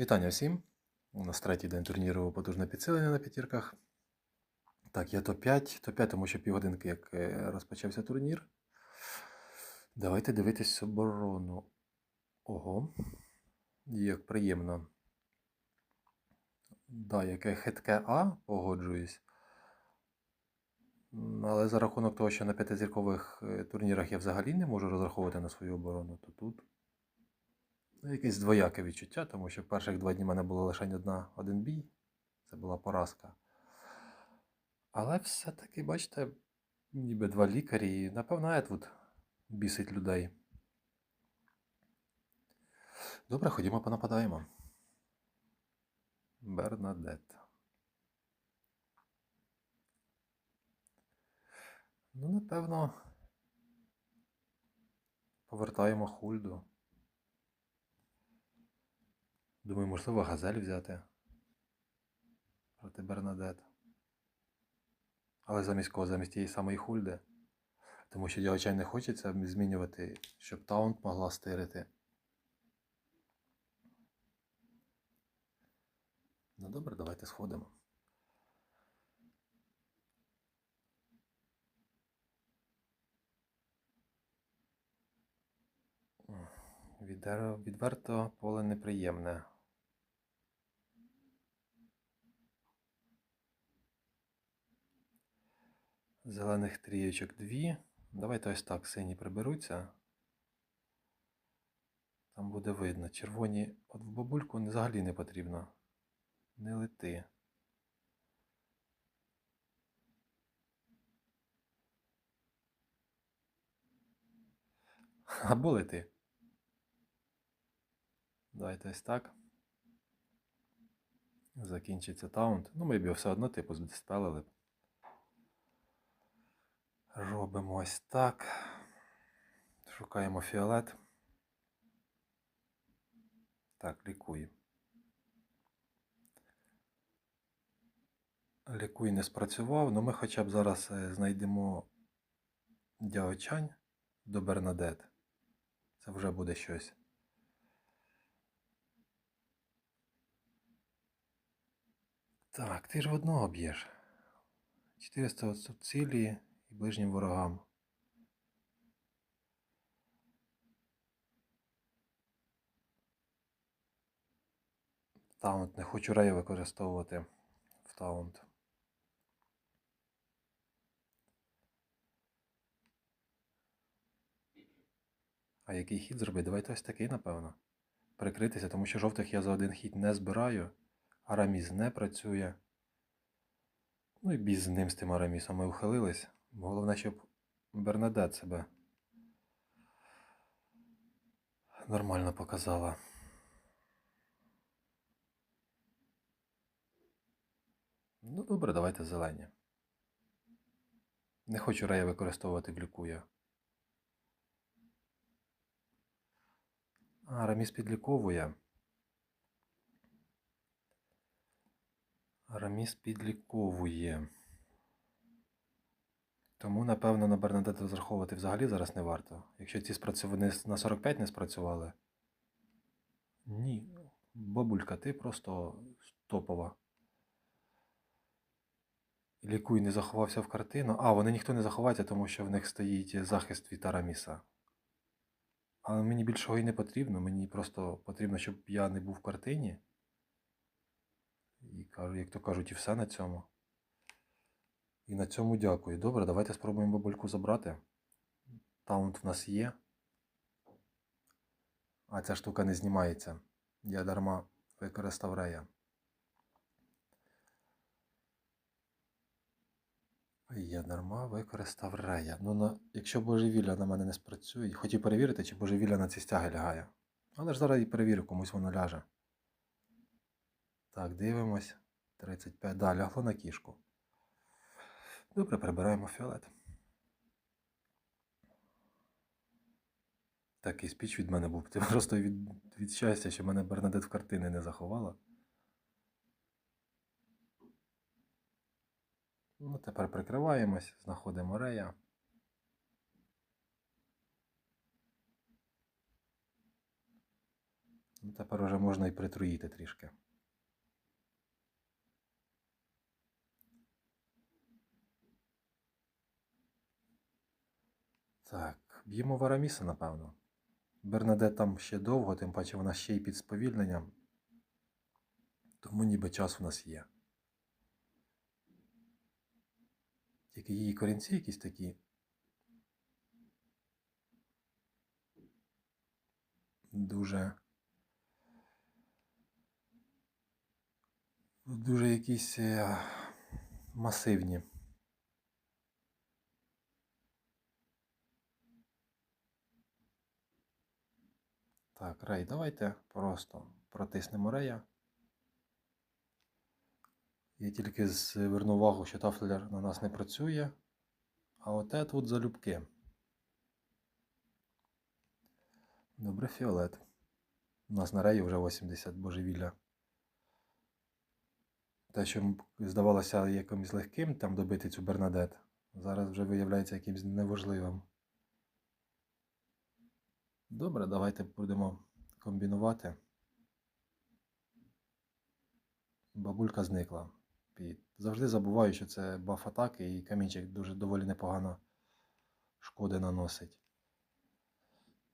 Вітання всім. У нас третій день турніру потужне підсилення на п'ятірках. Так, я топ-5. Топ-5, тому що півгодинки, як е, розпочався турнір. Давайте дивитись оборону. Ого. Як приємно. Да, яке хитке А, погоджуюсь. Але за рахунок того, що на п'ятизіркових е, турнірах я взагалі не можу розраховувати на свою оборону, то тут Якесь двояке відчуття, тому що перших два дні в мене було лише одна, один бій. Це була поразка. Але все-таки, бачите, ніби два лікарі, і, напевно, Етвуд бісить людей. Добре, ходімо понападаємо. Бернадет. Ну, напевно, повертаємо хульду. Думаю, можливо, газель взяти проти Бернадет. Але замість кого? Замість тієї самої Хульди. Тому що діячай не хочеться змінювати, щоб таунт могла стирити. Ну добре, давайте сходимо. Відверто поле неприємне. Зелених трієчок дві. Давайте ось так сині приберуться. Там буде видно. Червоні от в бабульку взагалі не потрібно. Не лети. Або лети. Давайте ось так. Закінчиться таунт. Ну, ми б його все одно типу здиспелили. Робимо ось так. Шукаємо фіолет. Так, лікуй. Лікуй не спрацював, але ми хоча б зараз е, знайдемо дяочань до Бернадет. Це вже буде щось. Так, ти ж в одного б'єш. 400 от цілі і ближнім ворогам. Таунт. Не хочу рею використовувати в таунт. А який хід зробити? Давайте ось такий, напевно. Прикритися, тому що жовтих я за один хід не збираю. Араміз не працює. Ну і біз з ним з тим Арамісом ми ухилились. Головне, щоб Бернадет себе нормально показала. Ну добре, давайте зелені. Не хочу рея використовувати в лікуя. А, Раміс підліковує. Раміс підліковує. Тому, напевно, на Бернадет розраховувати взагалі зараз не варто. Якщо ці спрацювали на 45 не спрацювали. Ні. Бабулька, ти просто топова. Лікуй не заховався в картину. А, вони ніхто не заховається, тому що в них стоїть захист від Араміса. Але мені більшого і не потрібно. Мені просто потрібно, щоб я не був в картині. І кажу, як то кажуть, і все на цьому. І на цьому дякую. Добре, давайте спробуємо бабульку забрати. Таунт в нас є. А ця штука не знімається. Я дарма використав рея. Я дарма використав рея. Ну, на... якщо божевілля на мене не спрацює, хотів перевірити, чи божевілля на ці стяги лягає. Але ж зараз і перевірю, комусь воно ляже. Так, дивимось. 35. Да, лягло на кішку. Добре, прибираємо фіолет. Такий спіч від мене був. Ти просто від, від щастя, що мене Бернадет в картини не заховала. Ну, тепер прикриваємось, знаходимо рея. Ну, тепер вже можна і притруїти трішки. Так, б'ємо в Араміса, напевно. Бернадет там ще довго, тим паче вона ще й під сповільненням. Тому ніби час у нас є. Тільки її корінці якісь такі. Дуже. Дуже якісь е, масивні. Так, Рей, давайте просто протиснемо Рея. Я тільки зверну увагу, що тафлер на нас не працює. А оте тут залюбки. Добре, фіолет. У нас на реї вже 80 божевілля. Те, що здавалося якимось легким там добити цю Бернадет, зараз вже виявляється якимось неважливим. Добре, давайте будемо комбінувати. Бабулька зникла. Завжди забуваю, що це баф атаки, і камінчик дуже доволі непогано шкоди наносить.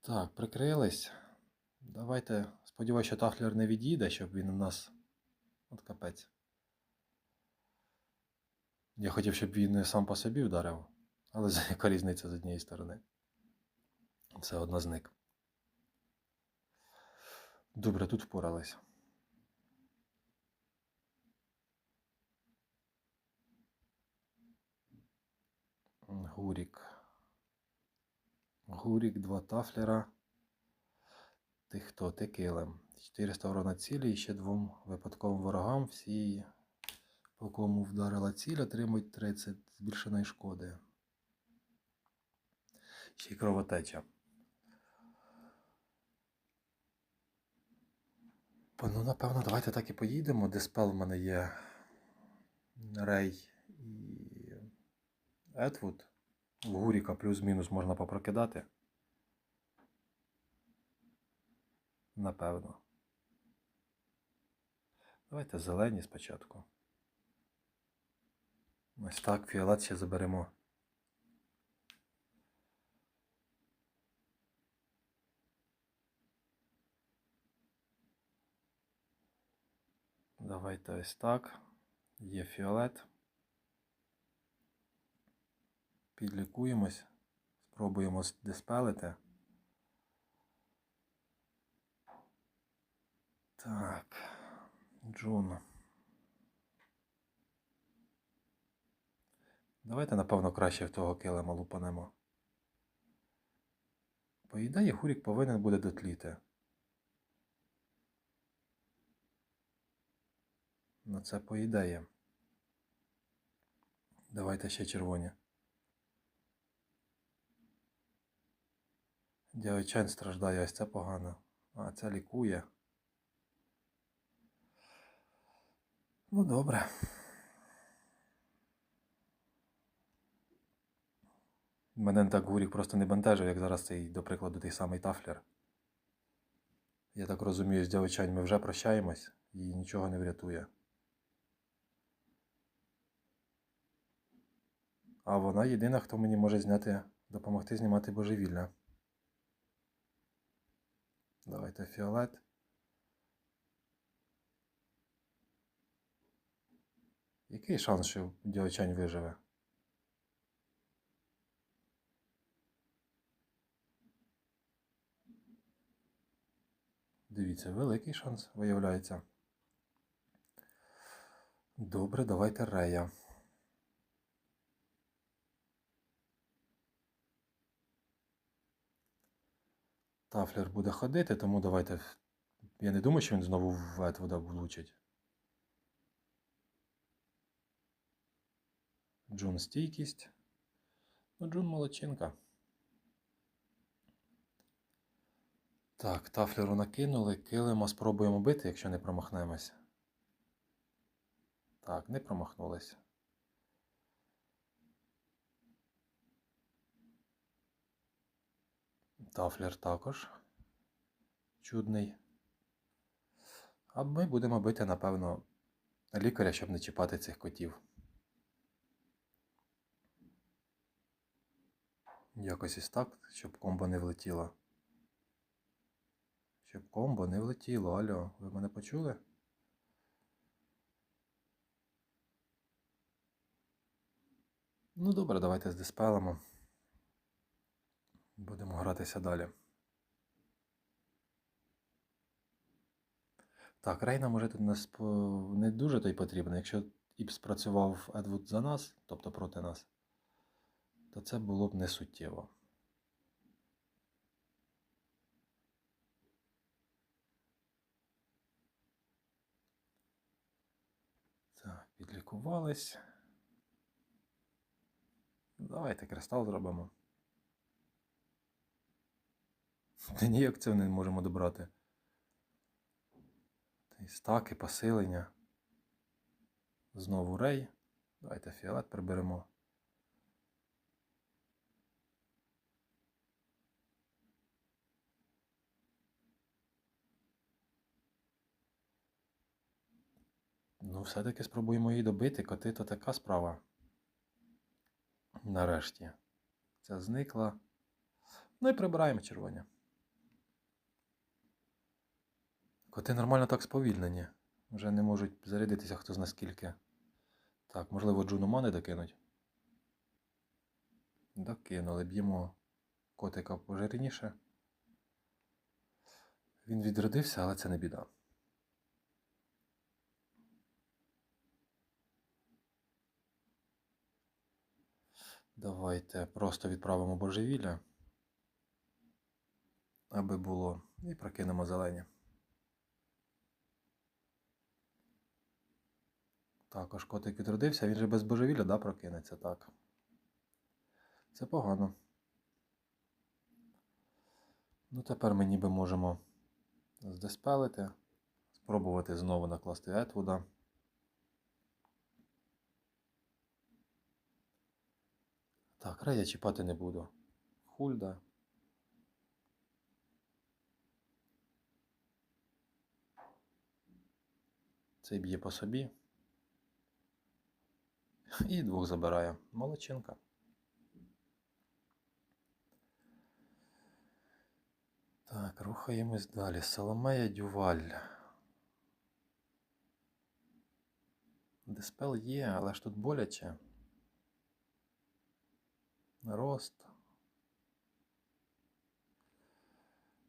Так, прикрились. Давайте. Сподіваюся, що Тафлер не відійде, щоб він у нас. От капець. Я хотів, щоб він сам по собі вдарив, але яка різниця з однієї сторони. Все одно зник. Добре, тут впорались. Гурік. Гурік, два тафлера. Ти хто? Ти килим. 400 урона цілі і ще двом випадковим ворогам. Всі, по кому вдарила ціль, отримують 30 збільшеної шкоди. Ще й кровотеча. Ну, напевно, давайте так і поїдемо. Диспел в мене є Рей і Етвуд. В Гуріка плюс-мінус можна попрокидати. Напевно. Давайте зелені спочатку. Ось так, фіолет ще заберемо. Давайте ось так. Є фіолет. Підлікуємось. Спробуємо диспелити. Так. Джун. Давайте, напевно, краще в того килима лупанемо. По ідеї, Гурік повинен буде дотліти. Ну, це по ідеї. Давайте ще червоні. Діочань страждає, ось це погано. А, це лікує. Ну, добре. Мене так Гурік просто не бентежив, як зараз цей, до прикладу, той самий тафлер. Я так розумію, з дівчань ми вже прощаємось і нічого не врятує. А вона єдина, хто мені може зняти, допомогти знімати божевілля. Давайте фіолет. Який шанс, що дівчань виживе? Дивіться, великий шанс виявляється. Добре, давайте Рея. Тафлер буде ходити, тому давайте. Я не думаю, що він знову в Етвуда влучить. Джун стійкість. Ну, Джун молодчинка. Так, тафлеру накинули, килимо, спробуємо бити, якщо не промахнемося. Так, не промахнулись. Тафлер також. Чудний. А ми будемо бити, напевно, лікаря, щоб не чіпати цих котів. Якось із так, щоб комбо не влетіло. Щоб комбо не влетіло. Алло, ви мене почули? Ну добре, давайте здиспелимо. Будемо гратися далі. Так, Рейна може тут нас по- не дуже той потрібен. Якщо б спрацював Едвуд за нас, тобто проти нас, то це було б не суттєво. Так, підлікувались. Давайте кристал зробимо. Та ніяк це не можемо добрати. Та й стаки, посилення. Знову рей. Давайте фіолет приберемо. Ну, все-таки спробуємо її добити. Коти то така справа. Нарешті. Ця зникла. Ну і прибираємо червоні. Коти нормально так сповільнені. Вже не можуть зарядитися хто зна скільки. Так, можливо, Джуну мани докинуть. Докинули. Б'ємо котика пожирніше. Він відродився, але це не біда. Давайте просто відправимо божевілля, аби було, і прокинемо зелені. Також котик відродився, він же без божевілля, да, прокинеться, так. Це погано. Ну, тепер ми ніби можемо здеспелити, спробувати знову накласти Етвуда. Так, Рея чіпати не буду. Хульда. Цей б'є по собі. І двох забирає. Молодчинка. Так, рухаємось далі. Соломея Дюваль. Диспел є, але ж тут боляче. Рост.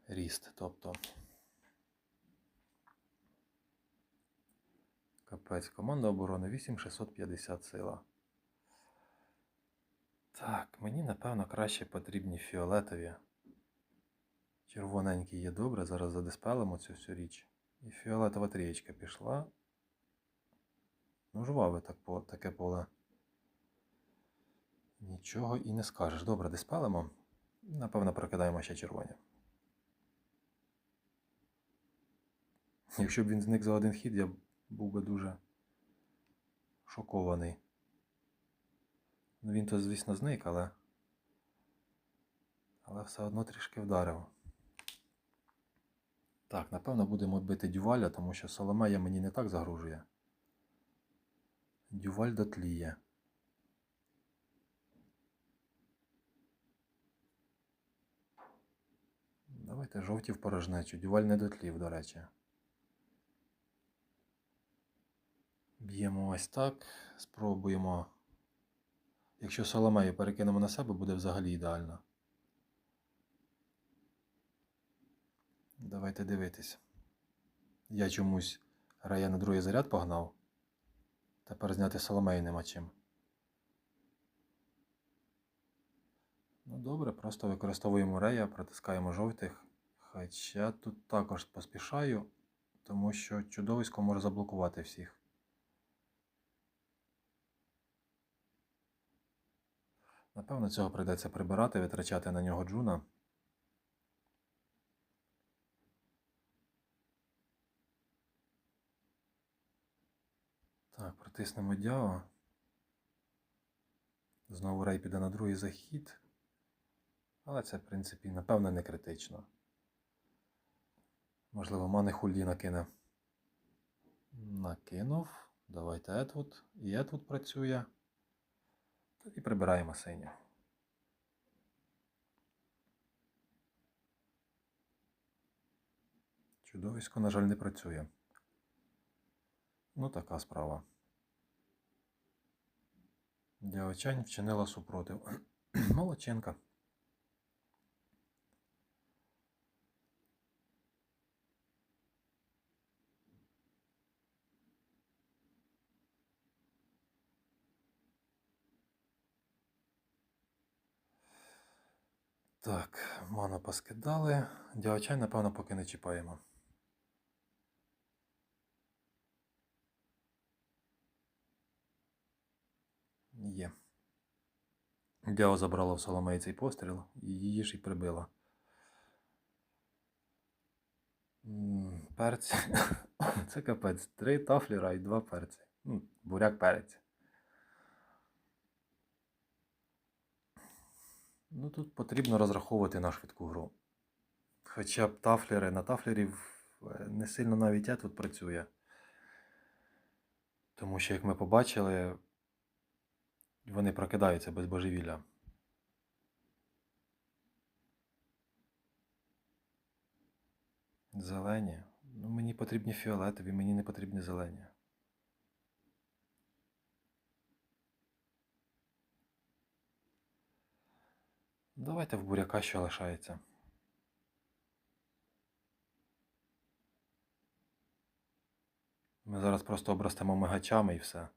Ріст, тобто. Капець, команда оборони 8650 сила. Так, мені напевно краще потрібні фіолетові. Червоненькі є добре, зараз задиспелимо цю всю річ. І фіолетова трієчка пішла. Ну, жваве так, таке поле. Нічого і не скажеш. Добре, диспелимо. Напевно, прокидаємо ще червоні. Якщо б він зник за один хід, я був би дуже шокований. Ну він то, звісно, зник, але. Але все одно трішки вдарив. Так, напевно, будемо бити дюваля, тому що Соломея мені не так загрожує. Дюваль дотліє. Давайте жовті в порожнечу. Дюваль не дотлів, до речі. Б'ємо ось так. Спробуємо. Якщо Соломею перекинемо на себе, буде взагалі ідеально. Давайте дивитись. Я чомусь Рая на другий заряд погнав. Тепер зняти Соломею нема чим. Ну добре, просто використовуємо рея, протискаємо жовтих. Хоча тут також поспішаю, тому що чудовисько може заблокувати всіх. Напевно, цього прийдеться прибирати, витрачати на нього джуна. Так, притиснемо дяо. Знову рей піде на другий захід. Але це, в принципі, напевно, не критично. Можливо, мани хульді накине. Накинув. Давайте Етвуд. І Етвуд працює. Тоді прибираємо синю. Чудовисько, на жаль, не працює. Ну, така справа. Дявчань вчинила супротив. Молодчинка. Так, ману поскидали. Дявчань, напевно, поки не чіпаємо. Є. Дяо забрала в Соломеї цей постріл і її ж і прибила. Перці. Це капець. Три тафліра і два перці. Буряк перець. Ну тут потрібно розраховувати на швидку гру. Хоча б тафлери на тафлерів е, не сильно навіть я тут працює. Тому що, як ми побачили, вони прокидаються без божевілля. Зелені. Ну, мені потрібні фіолетові, мені не потрібні зелені. Давайте в буряка що лишається. Ми зараз просто обростемо мигачами і все.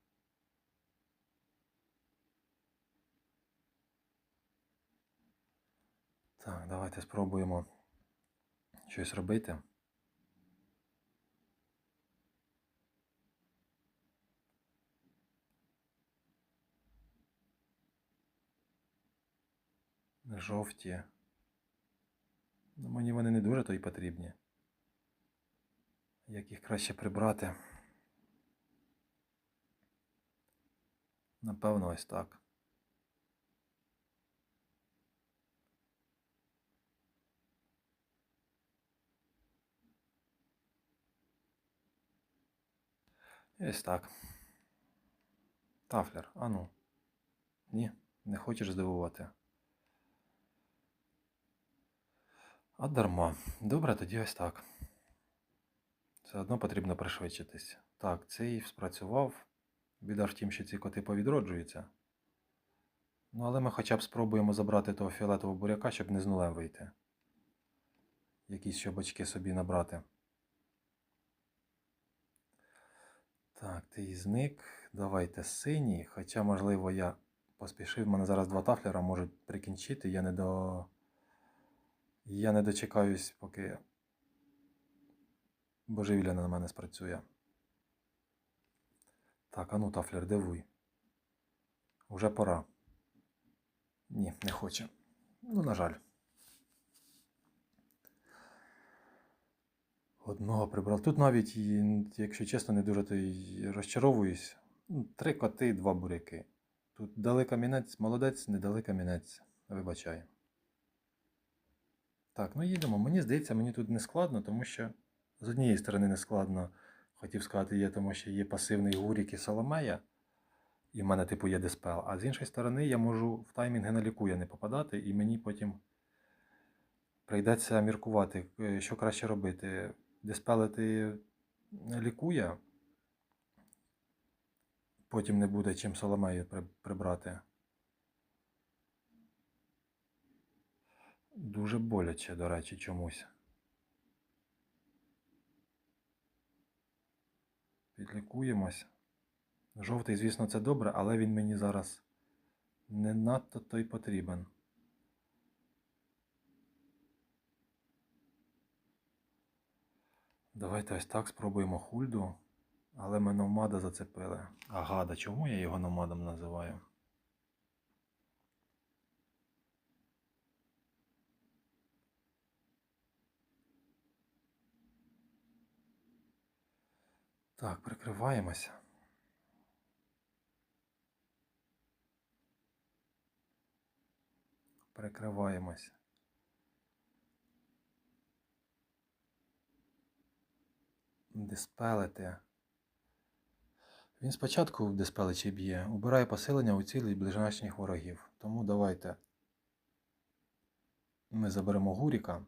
Так, давайте спробуємо щось робити. Жовті. Ну, мені вони не дуже то й потрібні. Як їх краще прибрати? Напевно, ось так. Ось так. Тафлер, а ну. Ні, не хочеш здивувати. А дарма. Добре, тоді ось так. Все одно потрібно пришвидшитись. Так, цей спрацював. Біда в тім, що ці коти повідроджуються. Ну, але ми хоча б спробуємо забрати того фіолетового буряка, щоб не з нулем вийти. Якісь ще бочки собі набрати. Так, ти зник. Давайте синій. Хоча, можливо, я поспішив. У мене зараз два тафлера можуть прикінчити. Я не до. Я не дочекаюсь, поки божевілля на мене спрацює. Так, а ну, тафлер, дивуй. Уже пора. Ні, не хоче. Ну, на жаль. Одного прибрав. Тут навіть, якщо чесно, не дуже то й розчаровуюсь. Ну, Три коти, два буряки. Тут дали камінець, молодець, не дали камінець. Так, ну їдемо. Мені здається, мені тут не складно, тому що з однієї сторони не складно, хотів сказати, є, тому що є пасивний гурік і Соломея, і в мене, типу, є диспел. А з іншої сторони, я можу в таймінги на лікуя не попадати, і мені потім прийдеться міркувати, е, що краще робити. Диспелити лікуя, потім не буде чим Соломею прибрати. Дуже боляче, до речі, чомусь. Підлікуємось. Жовтий, звісно, це добре, але він мені зараз не надто то й потрібен. Давайте ось так спробуємо хульду, але ми номада зацепили. А гада, чому я його номадом називаю? Так, прикриваємося. Прикриваємось. Диспелити. Він спочатку в диспелечі б'є, убирає посилення у цілі ближнячних ворогів. Тому давайте ми заберемо Гуріка.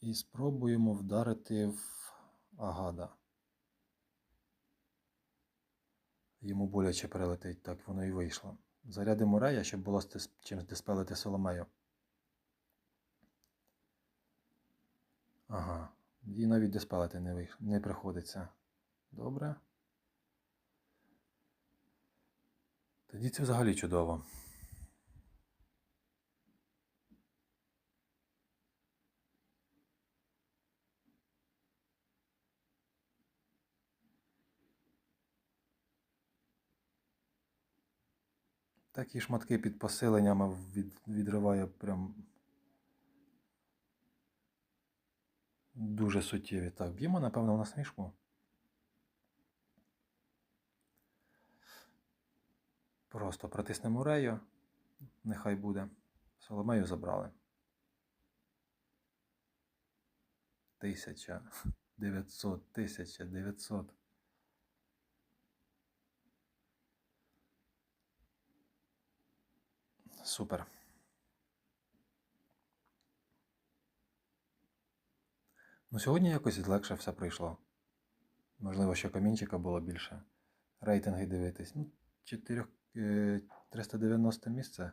І спробуємо вдарити в Агада. Йому боляче прилетить, так воно і вийшло. Зарядимо Рея, щоб було з дис- чим диспелити Соломею. Ага. Їй навіть диспелити не, вийш... не приходиться. Добре. Тоді це взагалі чудово. Такі шматки під посиленнями від, відриває прям дуже суттєві. Так, б'ємо, напевно, в насмішку. Просто протиснемо рею, нехай буде. Соломею забрали. 1900, 1900. Супер. Ну, сьогодні якось легше все пройшло. Можливо, що камінчика було більше. Рейтинги дивитись. Ну, 4, е, 390 місце.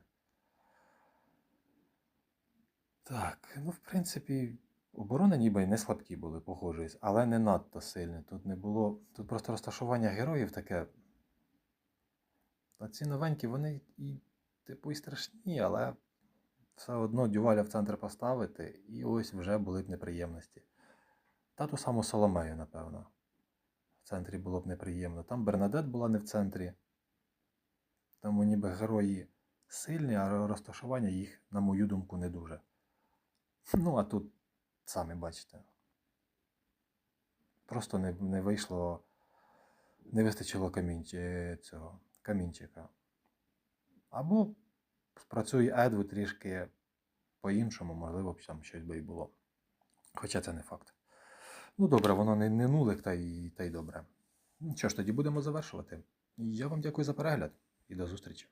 Так, ну, в принципі, оборони ніби не слабкі були, погоджуюсь, але не надто сильні. Тут не було. Тут просто розташування героїв таке. А ці новенькі, вони і, типу, і страшні, але все одно дюваля в центр поставити, і ось вже були б неприємності. Та ту саму Соломею, напевно. В центрі було б неприємно. Там Бернадет була не в центрі. Тому ніби герої сильні, а розташування їх, на мою думку, не дуже. Ну, а тут, самі бачите. Просто не, не вийшло, не вистачило камінчі, цього, камінчика. Або спрацює Едву трішки по-іншому, можливо, б там щось би і було. Хоча це не факт. Ну, добре, воно не, не нулик, та й, та й добре. Що ж, тоді будемо завершувати. Я вам дякую за перегляд і до зустрічі.